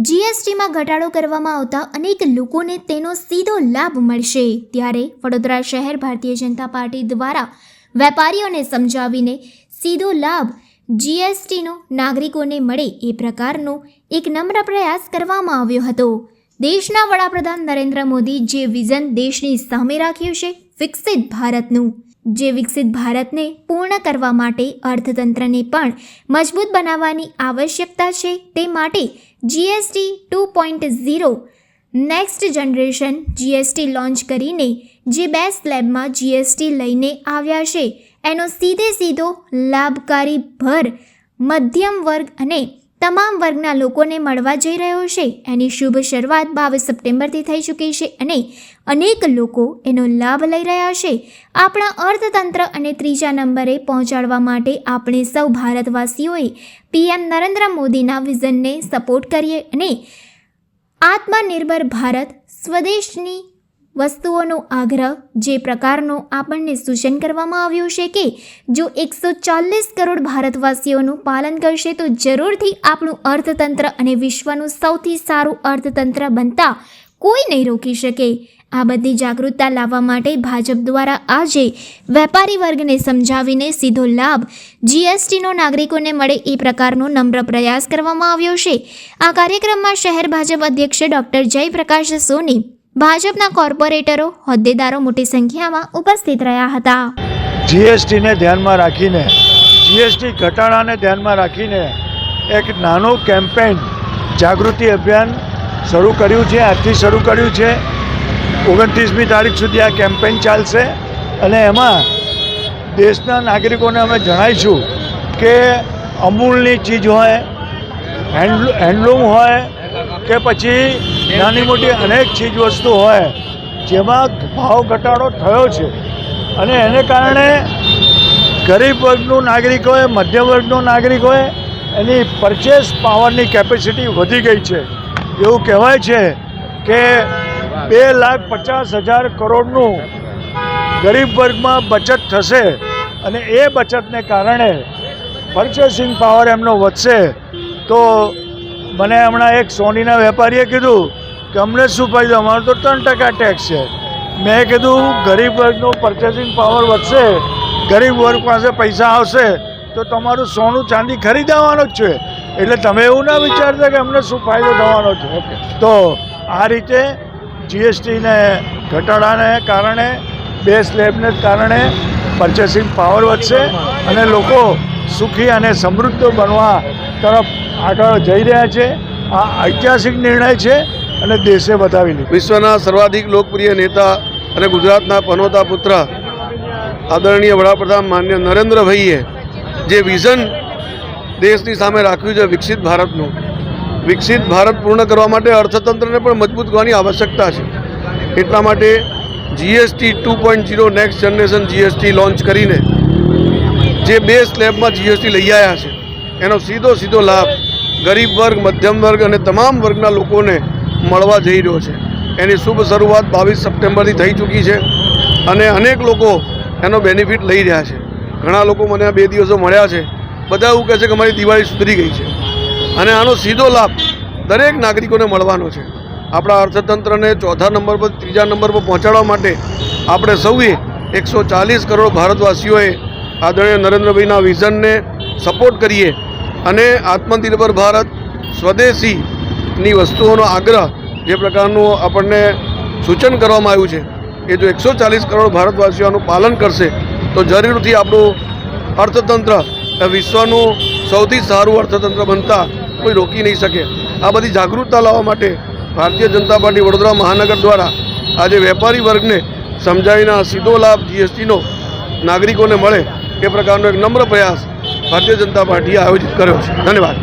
જીએસટીમાં ઘટાડો કરવામાં આવતા અનેક લોકોને તેનો સીધો લાભ મળશે. ત્યારે વડોદરા શહેર ભારતીય જનતા પાર્ટી દ્વારા વેપારીઓને સમજાવીને સીધો લાભ જીએસટીનો નાગરિકોને મળે એ પ્રકારનો એક નમ્ર પ્રયાસ કરવામાં આવ્યો હતો. દેશના વડાપ્રધાન નરેન્દ્ર મોદી જે વિઝન દેશની સામે રાખ્યું છે, વિકસિત ભારતનું. જે વિકસિત ભારતને પૂર્ણ કરવા માટે અર્થતંત્રને પણ મજબૂત બનાવવાની આવશ્યકતા છે તે માટે GST two point zero next generation GST launch કરીને જે બે સ્લેબમાં જીએસટી લઈને આવ્યા છે, એનો સીધે સીધો લાભકારી ભર મધ્યમ વર્ગ અને તમામ વર્ગના લોકોને મળવા જઈ રહ્યો છે. એની શુભ શરૂઆત બાવીસ સપ્ટેમ્બરથી થઈ ચૂકી છે અને અનેક લોકો એનો લાભ લઈ રહ્યા છે. આપણા અર્થતંત્ર અને ત્રીજા નંબરે પહોંચાડવા માટે આપણે સૌ ભારતવાસીઓએ પીએમ નરેન્દ્ર મોદીના વિઝનને સપોર્ટ કરીએ અને આત્મનિર્ભર ભારત સ્વદેશની વસ્તુઓનો આગ્રહ જે પ્રકારનો આપણને સૂચન કરવામાં આવ્યું છે કે જો એકસો ચાલીસ કરોડ ભારતવાસીઓનું પાલન કરશે તો જરૂરથી આપણું અર્થતંત્ર અને વિશ્વનું સૌથી સારું અર્થતંત્ર બનતા કોઈ નહીં રોકી શકે. આ બધી જાગૃતતા લાવવા માટે ભાજપ દ્વારા આજે વેપારી વર્ગને સમજાવીને સીધો લાભ જીએસટીનો નાગરિકોને મળે એ પ્રકારનો નમ્ર પ્રયાસ કરવામાં આવ્યો છે. આ કાર્યક્રમમાં શહેર ભાજપ અધ્યક્ષ ડૉક્ટર જયપ્રકાશ સોની ભાજપના કોર્પોરેટરો, હોદ્દેદારો મોટી સંખ્યામાં ઉપસ્થિત રહ્યા હતા. જીએસટીને ધ્યાનમાં રાખીને, જીએસટી ઘટાડાને ધ્યાનમાં રાખીને એક નાનું કેમ્પેન જાગૃતિ અભિયાન શરૂ કર્યું છે, આજથી શરૂ કર્યું છે. ઓગણત્રીસમી તારીખ સુધી આ કેમ્પેન ચાલશે અને એમાં દેશના નાગરિકોને અમે જણાવીશું કે અમૂલની ચીજ હોય, હેન્ડ, હેન્ડલૂમ હોય કે પછી નાની મોટી અનેક ચીજ વસ્તુ હોય, જેમાં ભાવ ઘટાડો થયો છે. અને એને કારણે ગરીબ વર્ગનું નાગરિક હોય, મધ્યમ વર્ગનું નાગરિક હોય, એની પરચેસ પાવરની કેપેસિટી વધી ગઈ છે. એવું કહેવાય છે કે બે લાખ પચાસ હજાર કરોડનું ગરીબ વર્ગમાં બચત થશે અને એ બચતને કારણે પરચેસિંગ પાવર એમનો વધશે. તો મને હમણાં એક સોનીના વેપારીએ કીધું કે અમને શું ફાયદો? અમારો તો ત્રણ ટકા ટેક્સ છે. મેં કીધું ગરીબ વર્ગનો પરચેસિંગ પાવર વધશે ગરીબ વર્ગ પાસે પૈસા આવશે તો તમારું સોનું ચાંદી ખરીદવાનો જ છે. એટલે તમે એવું ના વિચારતા કે અમને શું ફાયદો થવાનો છે. તો આ રીતે જીએસટીને ઘટાડાને કારણે બે સ્લેબને કારણે પરચેસિંગ પાવર વધશે અને લોકો સુખી અને સમૃદ્ધ બનવા તરફ આગળ જઈ રહ્યા છે. આ ઐતિહાસિક નિર્ણય છે. અને દેશે બતાવીને વિશ્વના સર્વાધિક લોકપ્રિય નેતા અને ગુજરાતના પનોતા પુત્ર આદરણીય વડાપ્રધાન માન્ય નરેન્દ્રભાઈએ જે વિઝન દેશની સામે રાખ્યું છે વિકસિત ભારતનું, વિકસિત ભારત પૂર્ણ કરવા માટે અર્થતંત્રને પણ મજબૂત કરવાની આવશ્યકતા છે. એટલા માટે GST two point zero next generation GST launch કરીને જે બે સ્લેબમાં જીએસટી લઈ આવ્યા છે, એનો સીધો સીધો લાભ ગરીબ વર્ગ, મધ્યમ વર્ગ અને તમામ વર્ગના લોકોને મળવા જઈ રહ્યો છે. એની શુભ શરૂઆત બાવીસ સપ્ટેમ્બરથી થઈ ચૂકી છે અને અનેક લોકો એનો બેનિફિટ લઈ રહ્યા છે. ઘણા લોકો મને આ બે દિવસો મળ્યા છે. બધા એવું કહે છે કે અમારી દિવાળી સુધરી ગઈ છે. અને આનો સીધો લાભ દરેક નાગરિકોને મળવાનો છે. આપણા અર્થતંત્રને ચોથા નંબર પર, ત્રીજા નંબર પર પહોંચાડવા માટે આપણે સૌએ એકસો ચાલીસ કરોડ ભારતવાસીઓએ આદરણીય નરેન્દ્રભાઈના વિઝનને સપોર્ટ કરીએ અને આત્મનિર્ભર ભારત સ્વદેશીની વસ્તુઓનો આગ્રહ જે પ્રકારનું આપણને સૂચન કરવામાં આવ્યું છે, એ જો એકસો ચાલીસ કરોડ ભારતવાસીઓનું પાલન કરશે, તો જરૂરથી આપણું અર્થતંત્ર વિશ્વનું સૌથી સારું અર્થતંત્ર બનતા કોઈ રોકી નહીં શકે. આ બધી જાગૃતતા લાવવા માટે ભારતીય જનતા પાર્ટી વડોદરા મહાનગર દ્વારા આજે વેપારી વર્ગને સમજાવીને સીધો લાભ જીએસટીનો નાગરિકોને મળે, એ પ્રકારનો એક નમ્ર પ્રયાસ ભારતીય જનતા પાર્ટીએ આયોજિત કર્યો છે. ધન્યવાદ.